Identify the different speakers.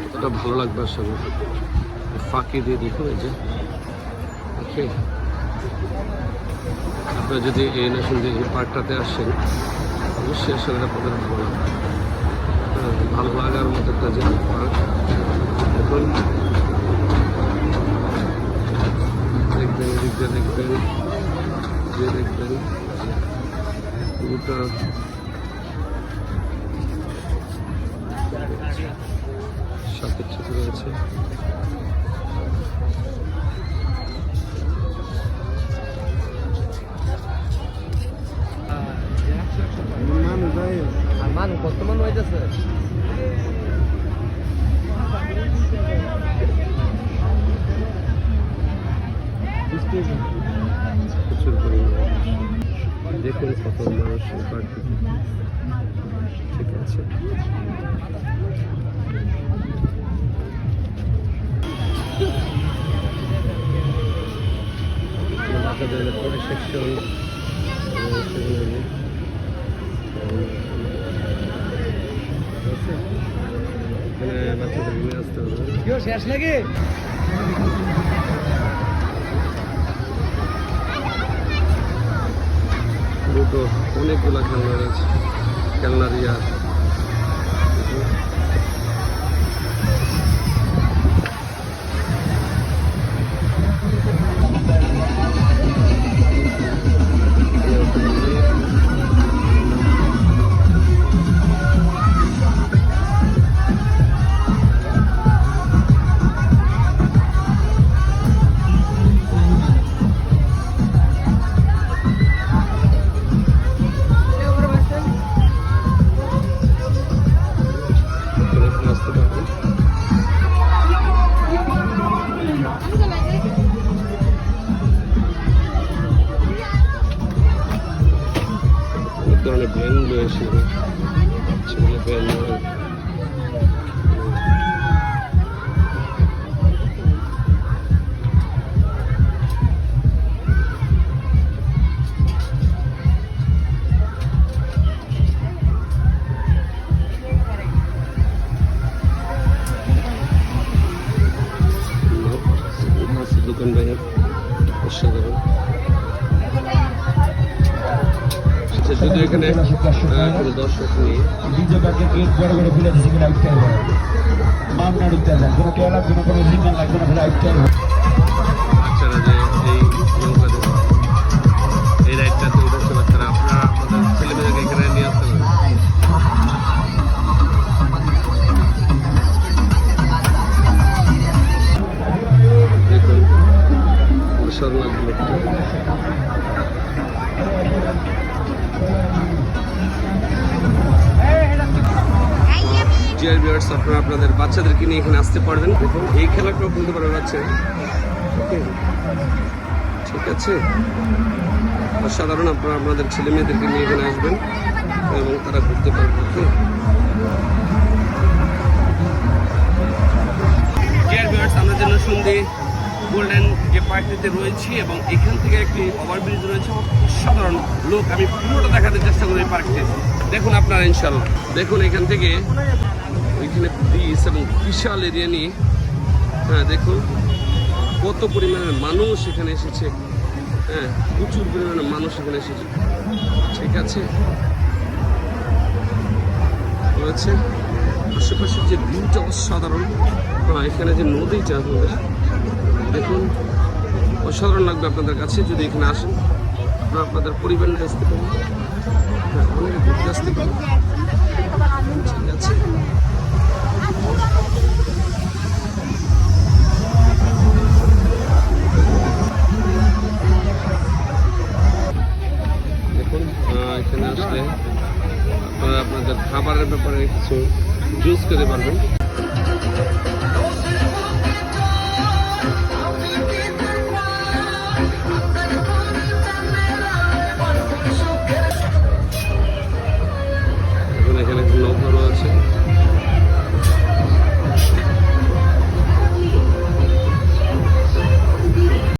Speaker 1: কতটা ভালো লাগবে আসলে ফাঁকি দিয়ে দেখুন এই যে। ওকে আপনারা যদি এই নসুন্দি পার্কটাতে আসেন, অবশ্যই আসলে আপনাদের ভালো লাগবে। ভালো লাগার মতো একটা যে পার্ক এখন দেখবেন, এদিক দেখবেন দেখবেন। পুরোটা সাথে সাথে রয়েছে
Speaker 2: আর মান কত মান হইতেছে।
Speaker 1: প্রচুর পরিমাণে দেখুন কত মানুষ ঠিক আছে। বাচ্চাদের পরে সেকশন নিয়ে আসতে হবে খেলনা রয়েছে। খেলনার ইয়া অনেক ধরনের ব্র্যান্ড রয়েছে ছেলে ব্র্যান্ড মাছের দোকান ভাইয়ের অসাধারণ আচ্ছা যদি এখানে কোনো দর্শক নেই।
Speaker 3: মামলা উঠতে কোনো কেউ লাগবে না, কোনো সিগন্যাল লাগবে না।
Speaker 1: অসাধারণ লাগল ডিয়ার ভিউয়ার্স আপনারা আপনাদের বাচ্চাদেরকে নিয়ে এখানে আসতে পারবেন। এই খেলাটাও খেলতে পারবে বাচ্চা ঠিক আছে। অসাধারণ আপনারা আপনাদের ছেলে মেয়েদেরকে নিয়ে এখানে আসবেন এবং তারা ঘুরতে পারবে, ওকে? ডিয়ার ভিউয়ার্স আমরা যেন সন্ধে গোল্ডেন যে পার্কটিতে রয়েছি এবং এখান থেকে একটি ওভারব্রিজ রয়েছে অসাধারণ লোক আমি পুরোটা দেখাতে চেষ্টা করি পার্কটি। দেখুন আপনারা ইনশাল্লাহ দেখুন এখান থেকে ওইখানে ব্রিজ এবং বিশাল এরিয়া নিয়ে হ্যাঁ দেখুন। কত পরিমাণের মানুষ এখানে এসেছে। হ্যাঁ প্রচুর পরিমাণে মানুষ এখানে এসেছে। ঠিক আছে? রয়েছে। আশেপাশের যে ভিউটা অসাধারণ। হ্যাঁ এখানে যে নদীটা আপনাদের দেখুন, অসাধারণ লাগবে আপনাদের কাছে যদি এখানে আসেন। আপনারা আপনাদের পরিবার নিয়ে আসতে পারেন হ্যাঁ ঠিক আছে। দেখুন এখানে আসলে আপনারা আপনাদের খাবারের ব্যাপারে কিছু জুস খেতে পারবেন।